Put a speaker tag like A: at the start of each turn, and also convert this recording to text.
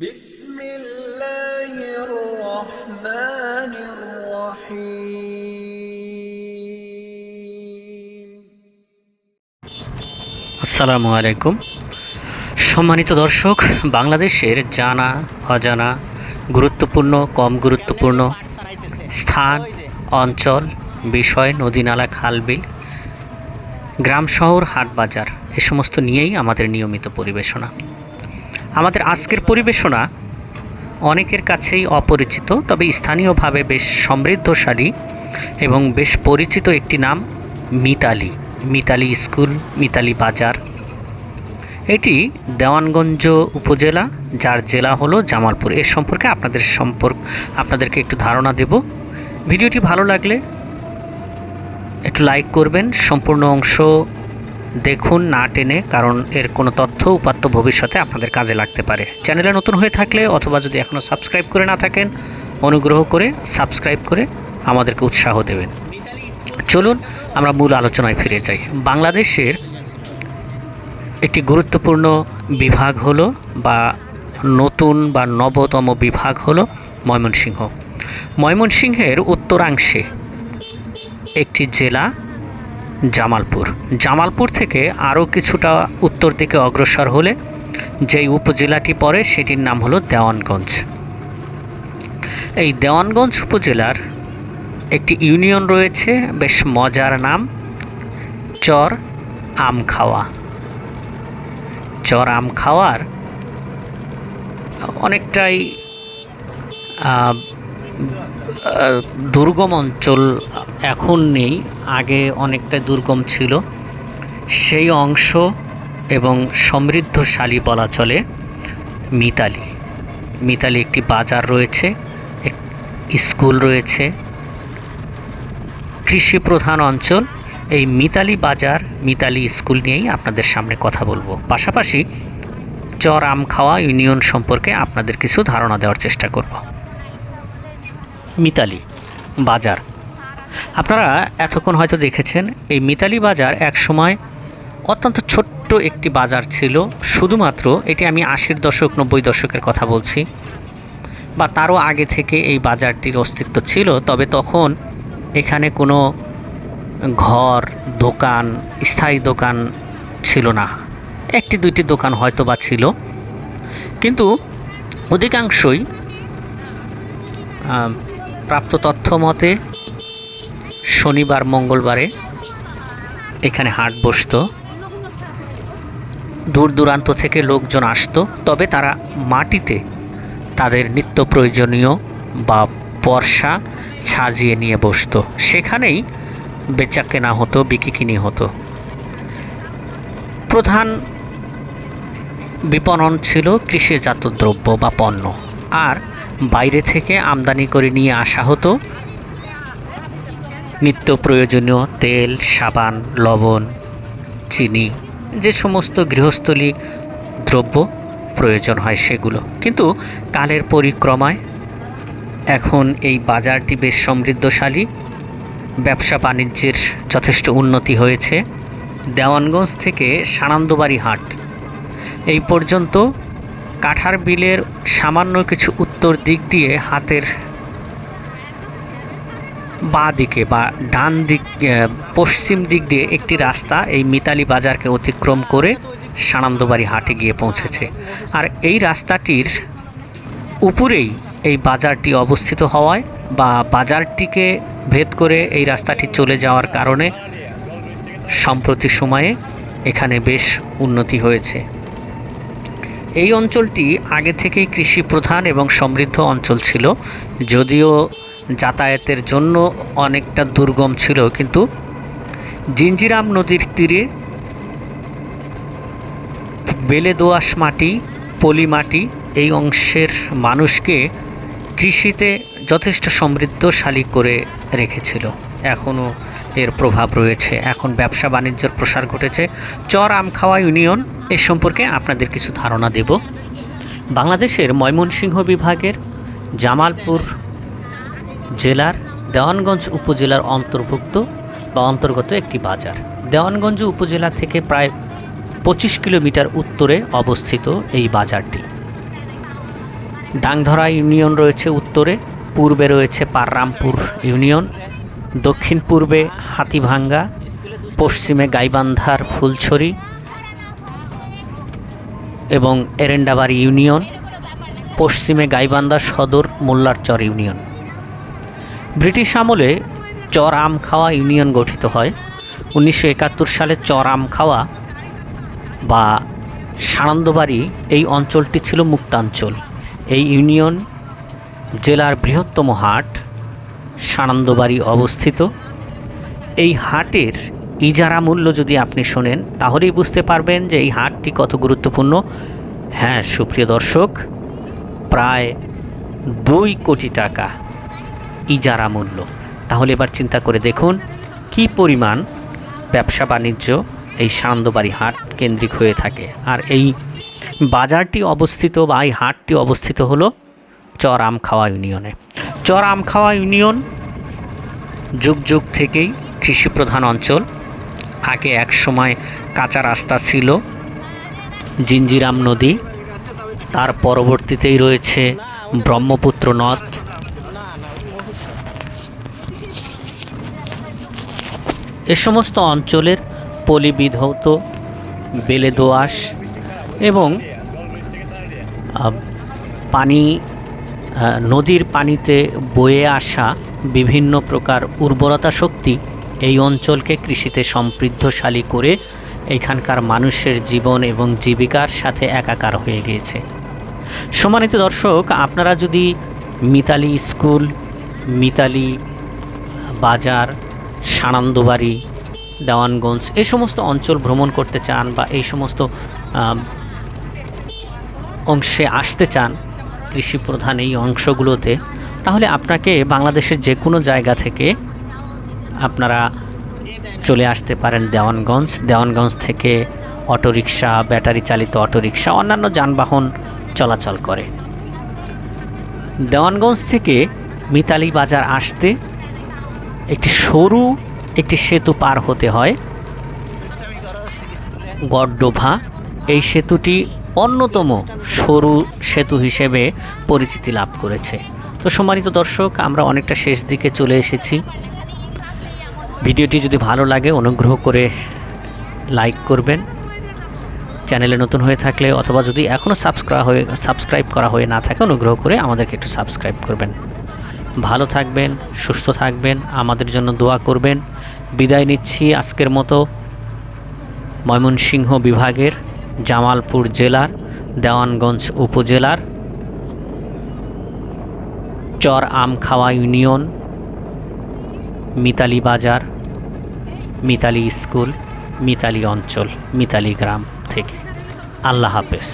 A: بسم الله الرحمن الرحيم
B: আসসালামু আলাইকুম সম্মানিত দর্শক বাংলাদেশের জানা অজানা গুরুত্বপূর্ণ কম গুরুত্বপূর্ণ স্থান অঞ্চল বিষয় নদী নালা খালবিল গ্রাম শহর হাট বাজার এ সমস্ত নিয়েই আমাদের নিয়মিত পরিবেশনা আমাদের আজকের পরিবেশনা অনেকের কাছেই অপরিচিত, তবে স্থানীয়ভাবে বেশ সমৃদ্ধশালী এবং বেশ পরিচিত একটি নাম মিতালি। মিতালি স্কুল, মিতালি বাজার। এটি দেওয়ানগঞ্জ উপজেলা, যার জেলা হলো জামালপুর। এর সম্পর্কে আপনাদের সম্পর্ক, আপনাদেরকে একটু ধারণা দেব। ভিডিওটি ভালো লাগলে একটু লাইক করবেন। সম্পূর্ণ অংশ দেখুন না টেনে, কারণ এর কোনো তথ্য উপাত্ত ভবিষ্যতে আপনাদের কাজে লাগতে পারে। চ্যানেলে নতুন হয়ে থাকলে অথবা যদি এখনও সাবস্ক্রাইব করে না থাকেন, অনুগ্রহ করে সাবস্ক্রাইব করে আমাদেরকে উৎসাহ দেবেন। চলুন আমরা মূল আলোচনায় ফিরে যাই। বাংলাদেশের একটি গুরুত্বপূর্ণ বিভাগ হলো বা নতুন বা নবতম বিভাগ হলো ময়মনসিংহ। ময়মনসিংহের উত্তরাংশে একটি জেলা জামালপুর। জামালপুর থেকে আরও কিছুটা উত্তর দিকে অগ্রসর হলে যেই উপজেলাটি পড়ে সেটির নাম হলো দেওয়ানগঞ্জ। এই দেওয়ানগঞ্জ উপজেলার একটি ইউনিয়ন রয়েছে, বেশ মজার নাম, চর আম খাওয়া চর আম খাওয়ার অনেকটাই দুর্গম অঞ্চল এখন নেই, আগে অনেকটা দুর্গম ছিল। সেই অংশ এবং সমৃদ্ধশালী বলা চলে মিতালি। মিতালি একটি বাজার রয়েছে স্কুল রয়েছে। কৃষি প্রধান অঞ্চল, এই মিতালি বাজার, মিতালি স্কুল নিয়েই আপনাদের সামনে কথা বলব। পাশাপাশি চর আম খাওয়া ইউনিয়ন সম্পর্কে আপনাদের কিছু ধারণা দেওয়ার চেষ্টা করব। মিতালি বাজার। আপনারা এতক্ষণ হয়তো দেখেছেন, এই মিতালি বাজার এক সময় অত্যন্ত ছোট্ট একটি বাজার ছিল। শুধুমাত্র এটি আমি আশির দশক, নব্বই দশকের কথা বলছি। বা তারও আগে থেকে এই বাজারটির অস্তিত্ব ছিল। তবে তখন এখানে কোনো ঘর, দোকান, স্থায়ী দোকান ছিল না। একটি, দুইটি দোকান হয়তো বা ছিল। কিন্তু অধিকাংশই প্রাপ্ত তথ্য মতে, শনিবার মঙ্গলবারে এখানে হাট বসতো। দূর দূরান্ত থেকে লোকজন আসতো, তবে তারা মাটিতে তাদের নিত্য প্রয়োজনীয় বা বর্ষা সাজিয়ে নিয়ে বসতো। সেখানেই বেচা কেনা হতো, বিক্রি কিনি হতো। প্রধান বিপণন ছিল কৃষিজাত দ্রব্য বা পণ্য। আর বাইরে থেকে আমদানি করে নিয়ে আসা হতো। নিত্য প্রয়োজনীয় তেল, সাবান, লবণ, চিনি, যে সমস্ত গৃহস্থলী দ্রব্য প্রয়োজন হয় সেগুলো। কিন্তু কালের পরিক্রমায় এখন এই বাজারটি বেশ সমৃদ্ধশালী। ব্যবসা বাণিজ্যের যথেষ্ট উন্নতি হয়েছে। দেওয়ানগঞ্জ থেকে সানন্দবাড়ি হাট। এই পর্যন্ত কাঠার বিলের সামান্য কিছু উত্তর দিক দিয়ে হাতের বাঁ দিকে বা ডান দিক পশ্চিম দিক দিয়ে একটি রাস্তা এই মিতালি বাজারকে অতিক্রম করে সানন্দবাড়ি হাটে গিয়ে পৌঁছেছে। আর এই রাস্তাটির উপরেই এই বাজারটি অবস্থিত হওয়ায় বা বাজারটিকে ভেদ করে এই রাস্তাটি চলে যাওয়ার কারণে সম্প্রতি সময়ে এখানে বেশ উন্নতি হয়েছে। এই অঞ্চলটি আগে থেকেই কৃষি প্রধান এবং সমৃদ্ধ অঞ্চল ছিল, যদিও যাতায়াতের জন্য অনেকটা দুর্গম ছিল, কিন্তু জিঞ্জিরাম নদীর তীরে বেলে দোআঁশ মাটি, পলি মাটি এই অংশের মানুষকে কৃষিতে যথেষ্ট সমৃদ্ধশালী করে রেখেছিল। এখনও এর প্রভাব রয়েছে। এখন ব্যবসা বাণিজ্যের প্রসার ঘটেছে। চর আমখাওয়া ইউনিয়ন, এ সম্পর্কে আপনাদের কিছু ধারণা দেব। বাংলাদেশের ময়মনসিংহ বিভাগের জামালপুর জেলার দেওয়ানগঞ্জ উপজেলার অন্তর্ভুক্ত বা অন্তর্গত একটি বাজার। দেওয়ানগঞ্জ উপজেলা থেকে প্রায় পঁচিশ কিলোমিটার উত্তরে অবস্থিত এই বাজারটি। ডাংধরা ইউনিয়ন রয়েছে উত্তরে, পূর্বে রয়েছে পাররামপুর ইউনিয়ন। দক্ষিণ পূর্বে হাতিভাঙ্গা, পশ্চিমে গাইবান্ধার ফুলছড়ি এবং এরেন্ডাবাড়ি ইউনিয়ন, পশ্চিমে গাইবান্ধা সদর মোল্লারচর ইউনিয়ন। ব্রিটিশ আমলে চর আমখাওয়া ইউনিয়ন গঠিত হয়। উনিশশো একাত্তর সালে চর আমখাওয়া বা সানন্দবাড়ি এই অঞ্চলটি ছিল মুক্তাঞ্চল। এই ইউনিয়ন জেলার বৃহত্তম হাট। সানন্দবাড়ি অবস্থিত। এই হাটের ইজারা মূল্য যদি আপনি শোনেন, তাহলেই বুঝতে পারবেন যে এই হাটটি কত গুরুত্বপূর্ণ। হ্যাঁ সুপ্রিয় দর্শক, প্রায় দুই কোটি টাকা ইজারা মূল্য। তাহলে এবার চিন্তা করে দেখুন, কি পরিমাণ ব্যবসা বাণিজ্য এই সানন্দবাড়ি হাট কেন্দ্রিক হয়ে থাকে। আর এই বাজারটি অবস্থিত বা এই হাটটি অবস্থিত হলো চর আমখাওয়া ইউনিয়নে। চর আমখাওয়া ইউনিয়ন, যুগ যুগ থেকেই কৃষিপ্রধান অঞ্চল। আগে এক সময় কাঁচা রাস্তা ছিল, জিঞ্জিরাম নদী, তার পরবর্তীতেই রয়েছে ব্রহ্মপুত্র নদ। এ সমস্ত অঞ্চলের পলিবিধৌত বেলে দোআঁশ এবং পানি নদীর পানিতে বয়ে আসা বিভিন্ন প্রকার উর্বরতা শক্তি এই অঞ্চলকে কৃষিতে সমৃদ্ধশালী করে এখানকার মানুষের জীবন এবং জীবিকার সাথে একাকার হয়ে গিয়েছে। সম্মানিত দর্শক, আপনারা যদি মিতালি স্কুল, মিতালি বাজার, সানন্দবাড়ি, দেওয়ানগঞ্জ এই সমস্ত অঞ্চল ভ্রমণ করতে চান বা এই সমস্ত অংশে আসতে চান কৃষি প্রধান এই অংশগুলোতে, তাহলে আপনাকে বাংলাদেশের যে কোনো জায়গা থেকে আপনারা চলে আসতে পারেন দেওয়ানগঞ্জ। দেওয়ানগঞ্জ থেকে অটোরিকশা ব্যাটারি চালিত অটোরিকশা, অন্যান্য যানবাহন চলাচল করে। দেওয়ানগঞ্জ থেকে মিতালি বাজার আসতে একটি সরু, একটি সেতু পার হতে হয় গড্ডোভা। এই সেতুটি অন্যতম সরু সেতু হিসেবে পরিচিতি লাভ করেছে। তো সম্মানিত দর্শক, আমরা অনেকটা শেষ দিকে চলে এসেছি। ভিডিওটি যদি ভালো লাগে, অনুগ্রহ করে লাইক করবেন। চ্যানেলে নতুন হয়ে থাকলে অথবা যদি এখনও সাবস্ক্রাইব হয়ে, সাবস্ক্রাইব করা হয়ে না থাকে, অনুগ্রহ করে আমাদেরকে একটু সাবস্ক্রাইব করবেন। ভালো থাকবেন, সুস্থ থাকবেন, আমাদের জন্য দোয়া করবেন। বিদায় নিচ্ছি আজকের মতো ময়মনসিংহ বিভাগের জামালপুর জেলার, দেওয়ানগঞ্জ উপজেলার চর আমখাওয়া ইউনিয়ন, মিতালি বাজার, মিতালি স্কুল, মিতালি অঞ্চল, মিতালি গ্রাম থেকে। আল্লাহ হাফেজ।